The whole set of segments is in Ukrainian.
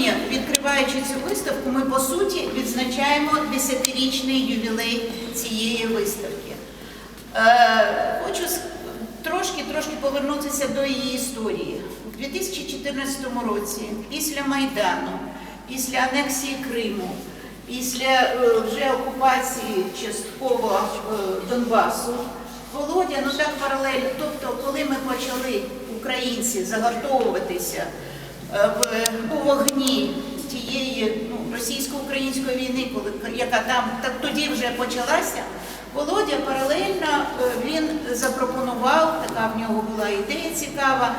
сьогодні, відкриваючи цю виставку, ми по суті відзначаємо 10-річний ювілей цієї виставки. Е, хочу трошки трошки повернутися до її історії. У 2014 році, після Майдану, після анексії Криму, після е, вже окупації частково е, Донбасу, Володя, ну так паралельно, тобто, коли ми почали українці загартовуватися у вогні тієї ну, російсько-української війни, коли яка там так тоді вже почалася. Володя паралельно е, він запропонував, така в нього була ідея цікава.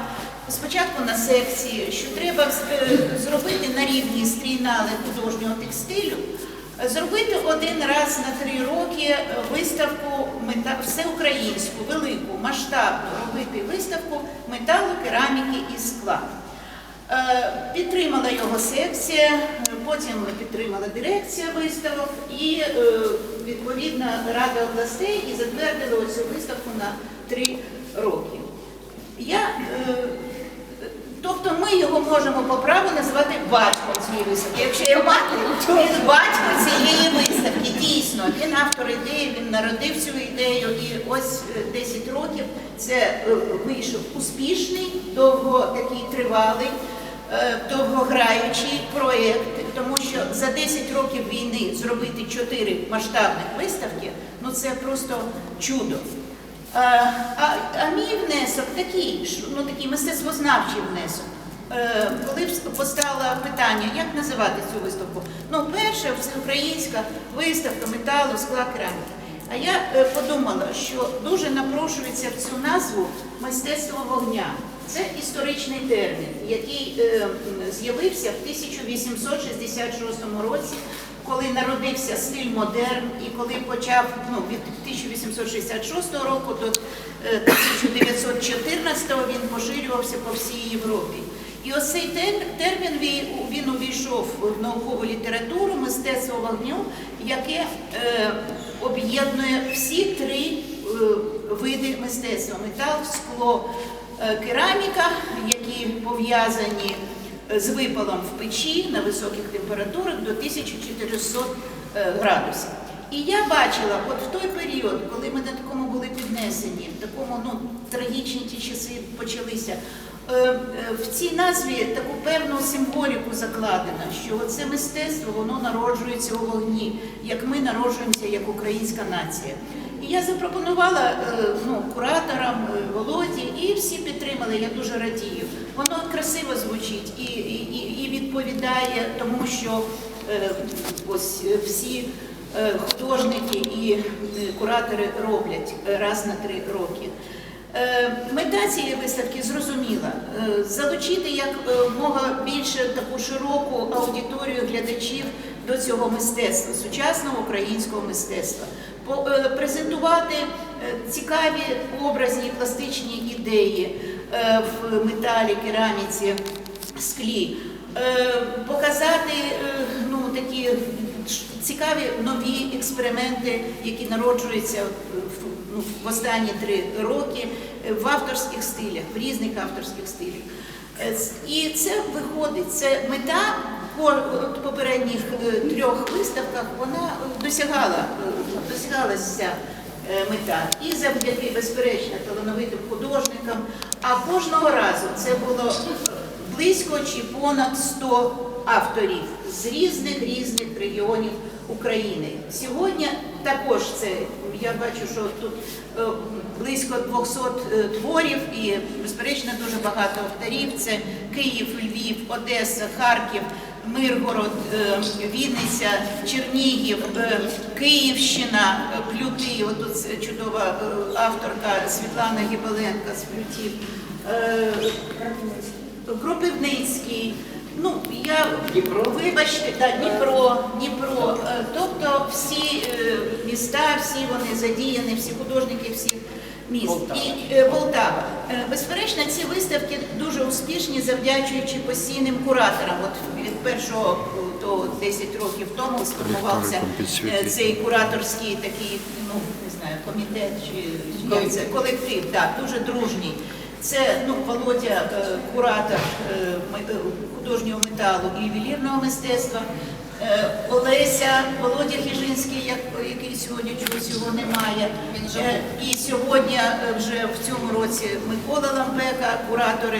Спочатку на секції, що треба е, зробити на рівні стрійнали художнього текстилю, е, зробити один раз на три роки е, виставку всеукраїнську, велику, масштабну робити виставку металу, кераміки і скла. Е, Підтримала його секція, потім підтримала дирекція виставок і е, відповідно Рада областей і затвердила цю виставку на три роки. Я, е, тобто ми його можемо по праву називати батьком цієї виставки. Якщо є мати, він батько цієї виставки. Дійсно, він автор ідеї, він народив цю ідею, і ось е, 10 років це вийшов успішний, довго такий тривалий, довгограючий проєкт, тому що за 10 років війни зробити 4 масштабних виставки, ну це просто чудо. А, а, а мій внесок такий, ну такий мистецтвознавчий внесок. Е, Коли постало питання, як називати цю виставку? Ну, перша всеукраїнська виставка металу, скла кераміки. А я е, подумала, що дуже напрошується в цю назву мистецтво вогня. Це історичний термін, який е, з'явився в 1866 році, коли народився стиль модерн, і коли почав ну, від 1866 року до е, 1914 він поширювався по всій Європі. І ось цей термін він, увійшов в наукову літературу, мистецтво вогню, яке е, об'єднує всі три е, види мистецтва: метал, скло, е, кераміка, які пов'язані е, з випалом в печі на високих температурах до 1400 е, градусів. І я бачила, от в той період, коли ми на такому були піднесені, в такому ну, трагічні ті часи почалися, в цій назві таку певну символіку закладено, що це мистецтво воно народжується у вогні, як ми народжуємося як українська нація. І я запропонувала е, ну, кураторам е, Володі, і всі підтримали. Я дуже радію. Воно красиво звучить і, і, і- відповідає тому, що е, ось е, всі е, художники і е, куратори роблять е, раз на три роки. Е, Мета цієї виставки зрозуміла Е, залучити як е, більше таку широку аудиторію глядачів до цього мистецтва, сучасного українського мистецтва, презентувати цікаві образні пластичні ідеї в металі, кераміці, склі, показати ну, такі цікаві нові експерименти, які народжуються в, останні три роки в авторських стилях, в різних авторських стилях. Е, І це виходить, це мета по попередніх е, трьох виставках, вона досягала, е, досягалася мета. І завдяки, безперечно, талановитим художникам. А кожного разу це було близько чи понад 100 авторів з різних різних регіонів України. Сьогодні також це я бачу, що тут е, близько 200 е, творів і безперечно дуже багато авторів. Це Київ, Львів, Одеса, Харків. Миргород, е, Вінниця, Чернігів, Київщина, Плюти, отут чудова авторка Світлана Гібаленка з Плютів. Кропивницький. Ну, я Дніпро? вибачте, да, Дніпро, Дніпро. Е, Тобто всі е, міста, всі вони задіяні, всі художники, всі міст. Полтава. І е, Полтава. Безперечно, ці виставки дуже успішні, завдячуючи постійним кураторам. От від першого до 10 років тому сформувався цей кураторський такий, ну не знаю, комітет чи колектив, так, дуже дружній. Це ну, Володя, е, куратор е, художнього металу і ювелірного мистецтва. Е, Олеся, Володя Хижинський, як- який сьогодні чогось його немає. І сьогодні вже в цьому році Микола Ламбека, куратори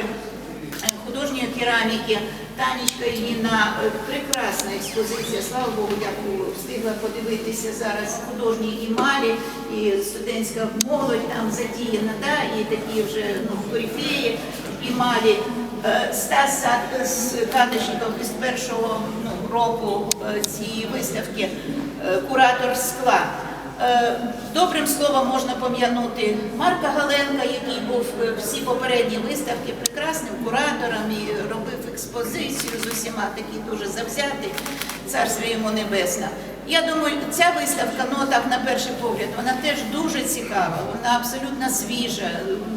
художньої кераміки, Танечка Іліна, е, прекрасна експозиція. Слава Богу, я встигла подивитися зараз художні імалі, і студентська молодь там задіяна, да, і такі вже ну, корифеї імалі. Е, Стас з Кадишников із першого ну, року е, цієї виставки, куратор скла. Е, Добрим словом можна пом'янути Марка Галенка, який був е, всі попередні виставки прекрасним куратором і робив експозицію з усіма такий дуже завзятий, царство йому небесне. Я думаю, ця виставка, ну так на перший погляд, вона теж дуже цікава, вона абсолютно свіжа,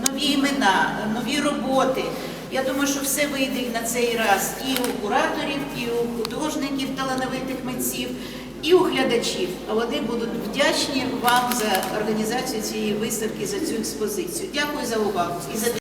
нові імена, нові роботи. Я думаю, що все вийде на цей раз і у кураторів, і у художників, талановитих митців, і у глядачів. Вони будуть вдячні вам за організацію цієї виставки, за цю експозицію. Дякую за увагу і за